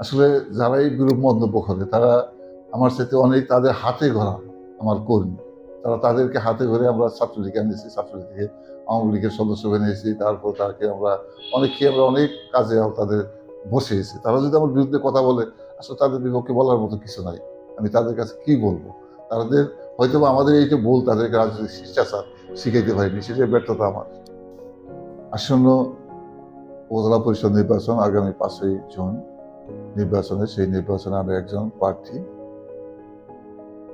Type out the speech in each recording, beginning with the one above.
আসলে যারা এই গ্রুপ মন্তব্য করে, তারা আমার সাথে অনেক তাদের হাতে ঘোরা আমার কর্মী। তারা তাদেরকে হাতে ধরে আমরা ছাত্রলীগে আনিয়েছি ছাত্রলীগ আওয়ামী লীগের সদস্য বানিয়েছি, তারপর তাকে আমরা অনেককে আমরা অনেক কাজে তাদের বসিয়েছি। তারা যদি আমার বিরুদ্ধে কথা বলে, আসলে তাদের বিপক্ষে বলার মতো কিছু নাই। আমি তাদের কাছে কি বলব? তাদের হয়তো আমাদের এইটা ভুল তাদেরকে রাজনৈতিক শিষ্টাচার শিখাইতে পারিনি, সেটাই ব্যর্থতা আমার। আসন্ন উপজেলা পরিষদ নির্বাচন আগামী পাঁচই জুন নির্বাচনে, সেই নির্বাচনে আমি একজন প্রার্থী।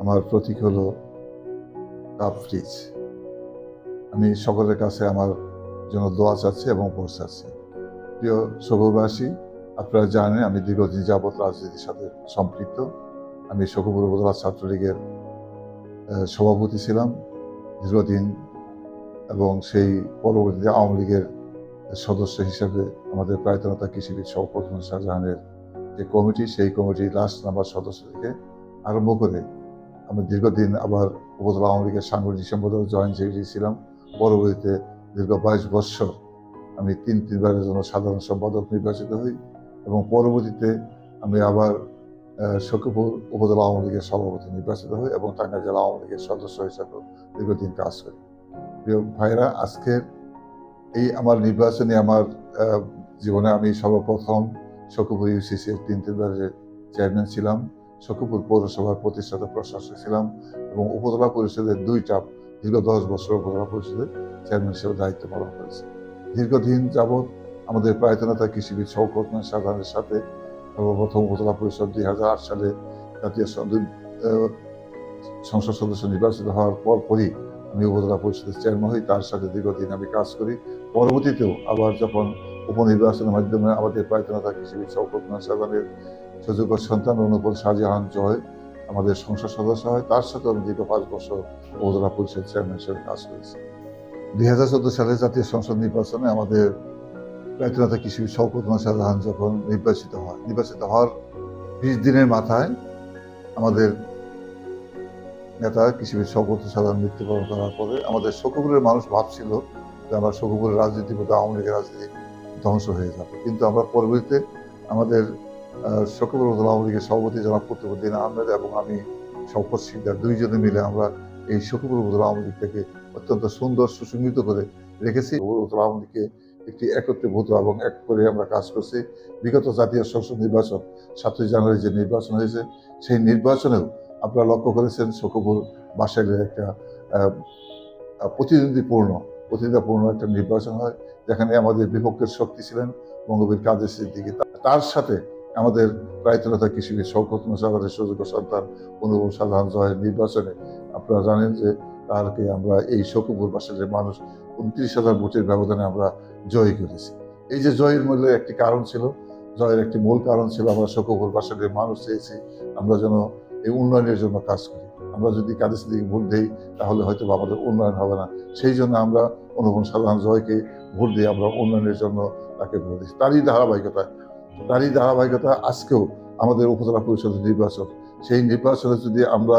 আমার প্রতীক হলো ফ্রিজ। আমি সকলের কাছে আমার জন্য দোয়া চাচ্ছি এবং চাচ্ছি। প্রিয় শকুরবাসী আপনারা জানেন আমি দীর্ঘদিন যাবৎ রাজনীতির সাথে সম্পৃক্ত। আমি শকুপুর উপজেলা ছাত্রলীগের সভাপতি ছিলাম দীর্ঘদিন এবং সেই পরবর্তীতে আওয়ামী লীগের সদস্য হিসেবে আমাদের প্রায়তনতা কৃষিবিদ সভাপতি শাহজাহানের যে কমিটি, সেই কমিটি লাস্ট নাম্বার সদস্য থেকে আরম্ভ করে আমি দীর্ঘদিন আবার উপজেলা আওয়ামী লীগের সাংগঠনিক সম্পাদক জয়েন্ট সেক্রেটারি ছিলাম। পরবর্তীতে দীর্ঘ বাইশ বৎসর আমি তিন, তিনবারের জন্য সাধারণ সম্পাদক নির্বাচিত হই এবং পরবর্তীতে আমি আবার সখীপুর উপজেলা আওয়ামী লীগের সভাপতি নির্বাচিত হই এবং টাঙ্গাইল জেলা আওয়ামী লীগের সদস্য হিসাবে দীর্ঘদিন কাজ করি। প্রিয় ভাইরা, আজকের এই আমার নির্বাচনে আমার জীবনে আমি সর্বপ্রথম সখীপুর ইউসিসি এর তিন তিনবারের চেয়ারম্যান ছিলাম সখীপুর পৌরসভার প্রতিষ্ঠাতা প্রশাসক ছিলাম এবং উপজেলা পরিষদের দুই চাপ দীর্ঘ দশ বছর উপজেলা পরিষদের চেয়ারম্যান হিসেবে দায়িত্ব পালন করেছি। দীর্ঘদিন যাবৎ আমাদের প্রায়তনতা কৃষিবিদ শওকত সাধারণের সাথে সর্বপ্রথম উপজেলা পরিষদ দুই হাজার আট সালে জাতীয় সংসদ সদস্য নির্বাচিত হওয়ার পর পরই আমি উপজেলা পরিষদের চেয়ারম্যান হই। তার সাথে দীর্ঘদিন আমি কাজ করি। পরবর্তীতেও আবার যখন উপনির্বাচনের মাধ্যমে আমাদের প্রায়তনতা কৃষিবিদ শওকত সাধারণের সুযোগ্য সন্তান অনুপল শাহজাহান জয়, আমাদের সংসদ সদস্য হয়, তার সাথে আমি দীর্ঘ পাঁচ বছর উপজেলা পরিষদ চেয়ারম্যান হিসেবে কাজ করেছি। দুই হাজার চোদ্দ সালে জাতীয় সংসদ নির্বাচনে আমাদের প্রায়তনতা কৃষি শওকত শাহজাহান যখন নির্বাচিত হয়, নির্বাচিত হওয়ার বিশ দিনের মাথায় আমাদের নেতা কৃষিবিদ শওকত সাধারণ মৃত্যুবরণ করার পরে আমাদের শকুপুরের মানুষ ভাবছিল যে আমরা শকুপুরের রাজনীতি আওয়ামী লীগের রাজনীতি ধ্বংস হয়ে যাবে। কিন্তু আমরা পরবর্তীতে আমাদের লীগের সভাপতি জনাব কুতুবুদ্দিন আহমেদ এবং আমি, শওকত শিকদার দুইজনে মিলে আমরা এই উপজেলা আওয়ামী লীগ থেকে অত্যন্ত সুন্দর সুসংগঠিত করে রেখেছি। আওয়ামী লীগকে একটি একত্রীভূত এবং এক করে আমরা কাজ করছি। বিগত জাতীয় সংসদ নির্বাচন, সাতই জানুয়ারি যে নির্বাচন হয়েছে, সেই নির্বাচনেও আপনারা লক্ষ্য করেছেন শকুপুর বাসাইলের একটা প্রতিদ্বন্দ্বীপূর্ণ প্রতিদ্বন্দ্বিপূর্ণ একটা নির্বাচন হয়। যেখানে আমাদের বিপক্ষের শক্তি ছিলেন, বঙ্গবীর কাদের সিদ্দিকী। তার সাথে আমাদের প্রায়তনতা কৃষিবিদ শওকত মুসাফারের সুযোগ্য সন্তান অনুভব সাধারণ জয়ের নির্বাচনে। আপনারা জানেন যে তারকে আমরা এই শকুপুর বাসাইলের মানুষ, উনত্রিশ হাজার ভোটের ব্যবধানে আমরা জয় করেছি। এই যে জয়ের মূল্যে একটি কারণ ছিল, জয়ের একটি মূল কারণ ছিল আমরা শকুপুর বাসাইলের মানুষ চেয়েছি আমরা যেন এই উন্নয়নের জন্য কাজ করি। আমরা যদি কাদের দিকে ভোট দেই, তাহলে হয়তো আমাদের উন্নয়ন হবে না। সেই জন্য আমরা অনুপম সাধারণ জয়কে ভোট দিয়ে আমরা উন্নয়নের জন্য তাকে ভোট দিচ্ছি। তারই ধারাবাহিকতা তারই ধারাবাহিকতা আজকেও আমাদের উপজেলা পরিষদের নির্বাচন সেই নির্বাচনে যদি আমরা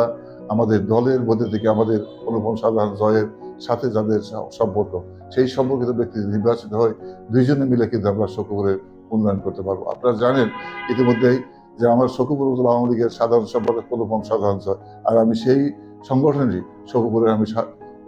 আমাদের দলের মধ্যে থেকে আমাদের অনুপম সাধারণ জয়ের সাথে যাদের সম্পর্ক, সেই সম্পর্কিত ব্যক্তি নির্বাচিত হয়, দুইজনে মিলে কিন্তু আমরা শকুপুরের উন্নয়ন করতে পারব। আপনারা জানেন, ইতিমধ্যেই যে আমার উপজেলা আওয়ামী লীগের সাধারণ সম্পাদক পদপন সাধারণ স্যার আর আমি সেই সংগঠনেরই শকুপুরের আমি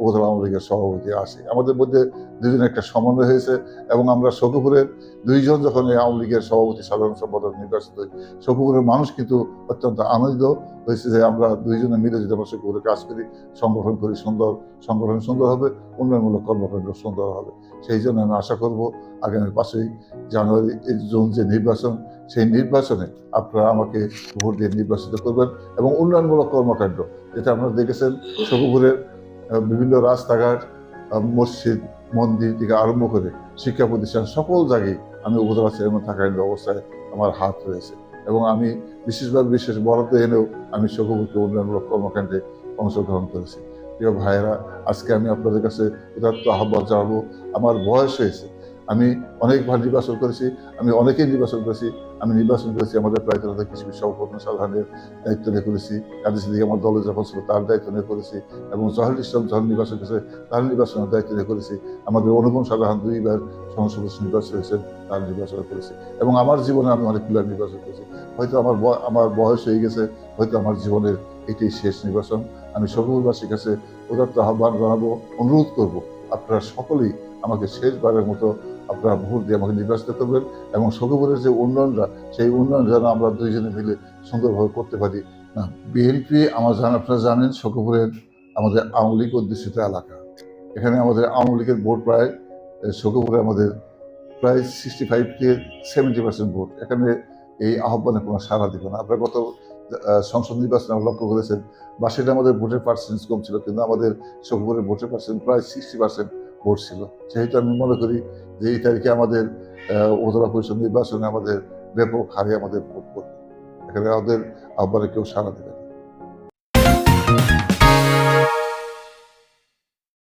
উপজেলা আওয়ামী লীগের সভাপতি আছি আমাদের মধ্যে দুজনে একটা সমন্বয় হয়েছে এবং আমরা শকুপুরের দুইজন যখন এই আওয়ামী লীগের সভাপতি, সাধারণ সম্পাদক নির্বাচিত হই শকুপুরের মানুষ কিন্তু অত্যন্ত আনন্দিত হয়েছে যে আমরা দুইজনে মিলে যদি আমরা শকুপুরে কাজ করি, সংগঠন করি, সুন্দর সংগঠন সুন্দর হবে, উন্নয়নমূলক কর্মকাণ্ড সুন্দর হবে। সেই জন্য আমি আশা করব আগামী পাঁচই জানুয়ারি, এই জুন যে নির্বাচন, সেই নির্বাচনে আপনারা আমাকে ভোট দিয়ে নির্বাচিত করবেন এবং উন্নয়নমূলক কর্মকাণ্ড, যেটা আপনারা দেখেছেন শকুপুরের বিভিন্ন রাস্তাঘাট মসজিদ, মন্দির থেকে আরম্ভ করে শিক্ষা প্রতিষ্ঠান সকল জায়গায় আমি উপজেলা চেয়ারম্যান থাকাকালীন অবস্থায় আমার হাত রয়েছে। এবং আমি বিশেষভাবে বিশেষ বরাদ্দ এনেও আমি শকুপুরকে উন্নয়নমূলক কর্মকাণ্ডে অংশগ্রহণ করেছি। প্রিয় ভাইয়েরা, আজকে আমি আপনাদের কাছে উদাত্ত আহ্বান জানাব। আমার বয়স হয়েছে আমি অনেকবার নির্বাচন করেছি, আমি অনেকেই নির্বাচন করেছি, আমি নির্বাচন করেছি, আমাদের প্রায় তারা কৃষি সভাপতি সাধারণের দায়িত্ব নিয়ে করেছি কাজী সিদ্দিক আমার দলে যখন ছিল তার দায়িত্ব নিয়ে করেছি, এবং জহির ইসলাম যখন নির্বাচন করেছে, তার নির্বাচনের দায়িত্ব নিয়ে করেছি, আমাদের অনুপম সাধারণ দুইবার সংসদ নির্বাচন হয়েছেন, তার নির্বাচন করেছি, এবং আমার জীবনে আমি অনেক অনেকগুলো নির্বাচন করেছি। হয়তো আমার আমার বয়স হয়ে গেছে, হয়তো আমার জীবনের এটাই শেষ নির্বাচন। আমি সকলবাসীর কাছে উদার্ত আহ্বান জানাব, অনুরোধ করব, আপনারা সকলেই আমাকে শেষবারের মতো আপনারা ভোট দিয়ে আমাকে নির্বাচিত করবেন এবং সকলের যে উন্নয়নটা, সেই উন্নয়ন যেন আমরা দুইজনে মিলে সুন্দরভাবে করতে পারি। না বিএনপি আমার জান, আপনারা জানেন শোকপুরের আমাদের আওয়ামী লীগ অধ্যুষিত এলাকা। এখানে আমাদের আওয়ামী লীগের ভোট প্রায় শোকপুরে আমাদের প্রায় সিক্সটি ফাইভ থেকে সেভেন্টি পার্সেন্ট ভোট। এখানে এই আহ্বানে কোনো সাড়া দিবে না। আপনারা গত সংসদ নির্বাচনে লক্ষ্য করেছেন বাসেটা আমাদের ভোটের পার্সেন্টেজ কম ছিল, কিন্তু আমাদের শোকপুরের ভোটের পার্সেন্ট প্রায় সিক্সটি পার্সেন্ট ভোট ছিল সেহেতু আমি মনে করি যে এই তারিখে আমাদের উপজেলা পরিষদ নির্বাচনে আমাদের ব্যাপক হারে আমাদের ভোট করবে এখানে আমাদের আহ্বানে কেউ দেবে